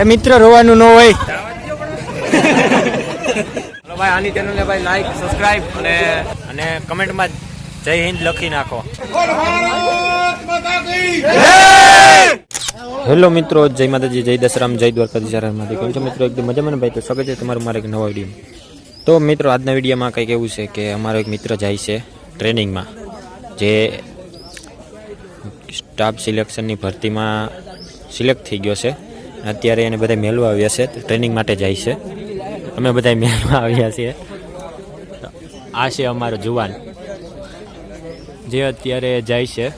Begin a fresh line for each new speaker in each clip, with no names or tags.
એ મિત્ર રોવાનું ન હોય.
હલો ભાઈ આની ચેનલને ભાઈ લાઈક સબસ્ક્રાઇબ અને અને કમેન્ટમાં જય હિન્દ લખી નાખો. હેલો મિત્રો જય માતાજી જય દશરામ જય દ્વારકાધીશમાંથી કેમ છો મિત્રો? એકદમ મજામાં ભાઈ? તો સ્વાગત છે તમારું મારા એક નવા વીડિયો તો મિત્રો આજના વિડીયોમાં કંઈક એવું છે કે અમારો એક મિત્ર જાય છે ટ્રેનિંગમાં જે સ્ટાફ સિલેક્શનની ભરતીમાં સિલેક્ટ થઈ ગયો છે. અત્યારે એને બધા મેળવા આવ્યા છે ટ્રેનિંગ માટે જાય છે. અમે બધા મેળવા આવ્યા છીએ. આ છે અમારો જુવાન. જે અત્યારે જાય છે.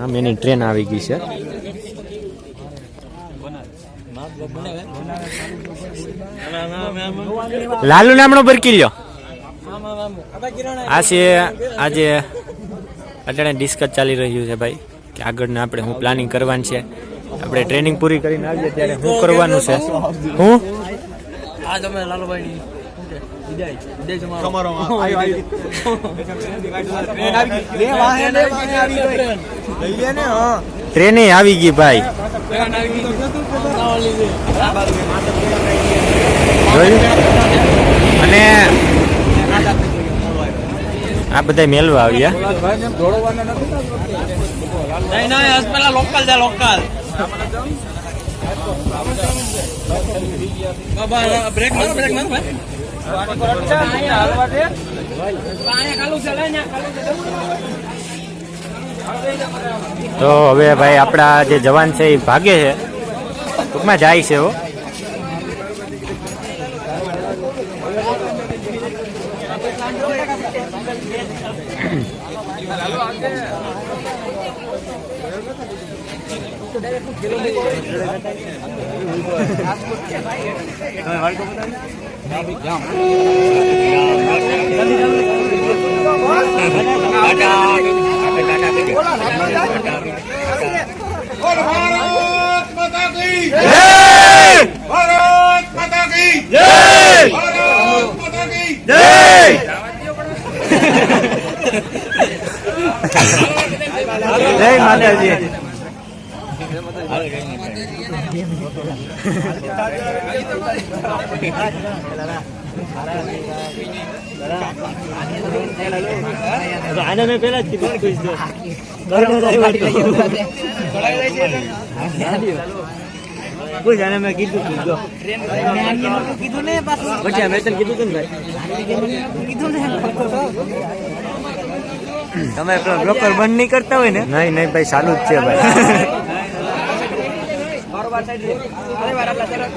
આમ એની ટ્રેન આવી ગઈ છે. લાલુ નામનો ભરકી લ્યો. આ છે આજે અત્યારે ડિસ્કસ ચાલી રહ્યું છે ભાઈ, કે આગળના આપણે હું પ્લાનિંગ કરવાની છે. આપણે ટ્રેનિંગ પૂરી કરીને આવીએ ત્યારે શું કરવાનું છે? હું?
આ તમે લાલુભાઈ
ટ્રેને આવી ગઈ. ભાઈ. અને આ બધા મેળવા આવ્યા.
લોકલ છે લોકલ.
તો હવે ભાઈ આપણા જે જવાન છે એ ભાગે છે. ટૂંકમાં જાય છે હો.
ભારત માતા કી જય. ભારત માતા કી જય ભારત માતા કી
જય. જય માતાજી. આને મેં પેલા જ કીધું આને મેં કીધું મેં તને કીધું તું તમે બ્રોકર બંધ નહીં કરતા હોય ને? નહીં નહીં ભાઈ, ચાલુ જ છે ભાઈ. બાર સાઈડ રે અરે વાર આટલા સરસ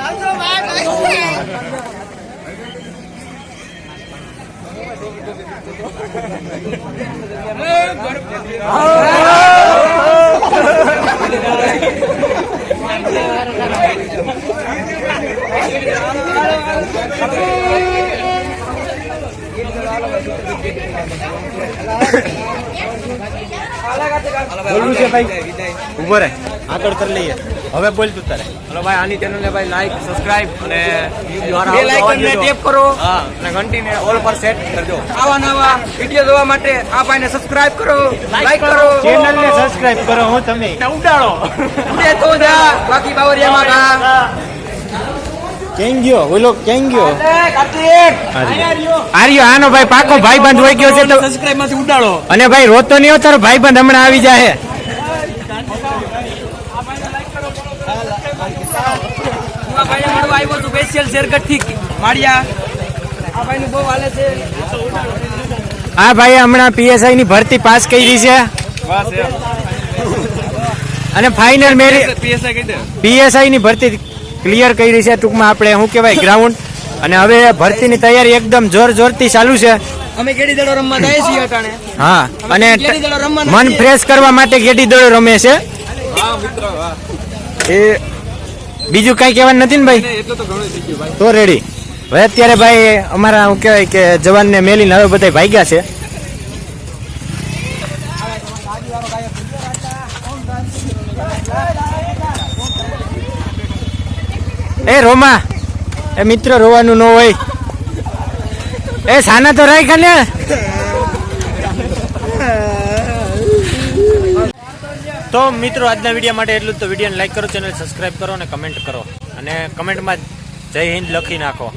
Halo, halo, halo. બોલવું છે ભાઈ. ઊભો રહે. આગળ કરી લઈએ. હવે બોલ તું તારે.
હલો ભાઈ આની ચેનલને ભાઈ લાઈક સબસ્ક્રાઇબ અને
બે લાઈક ને ટેપ કરો.
હા અને ઘંટીને ઓલ પર સેટ કરજો.
આવા નવા વીડિયો જોવા માટે આ ભાઈને સબસ્ક્રાઇબ કરો. લાઈક કરો.
ચેનલ ને સબસ્ક્રાઇબ કરો હું તમે.
ઉડાડો.
ઉડે તો જા. બાકી બાવરિયામાં કા
કેમ ગયો ઓલો કેમ ગયો આર્યો આનો ભાઈ પાકો ભાઈબંધ હોય ગયો છે તો
સબસ્ક્રાઇબમાંથી ઉડાડો.
અને ભાઈ રોતો નહીં તારો ભાઈબંધ હમણાં આવી જાય
હું આ ભાઈને મળવા આવ્યો છું સ્પેશિયલ શેરગઢથી. માળિયા. આ ભાઈનું બહુ હાલે છે.
આ ભાઈ હમણાં પીએસઆઈ ની ભરતી પાસ કરી છે. અને ફાઇનલ મેરી
પીએસઆઈ
ની ભરતી ક્લિયર કરી છે ટૂંકમાં આપણે શું કહેવાય ગ્રાઉન્ડ અને હવે ભરતીની તૈયારી એકદમ જોર જોરથી ચાલુ છે.
અમે ગેડી દડો રમવા જાય છીએ અટાણે.
હા અને મન ફ્રેશ કરવા માટે ગેડી દડો રમે છે. એ બીજું કઈ કહેવાનું નથી ને ભાઈ? તો રેડી હવે અત્યારે ભાઈ અમારા શું કહેવાય કે જવાનને મેલીને હવે બધા ભાગ્યા છે. એ રોમા, એ મિત્ર રોવાનું ન હોય. એ સાના તો રાખ ને?
તો મિત્રો, આજના વીડિયો માટે એટલું તો વિડીયોને લાઈક કરો ચેનલ સબસ્ક્રાઈબ કરો અને કમેન્ટ કરો. અને કમેન્ટમાં જય હિન્દ લખી નાખો.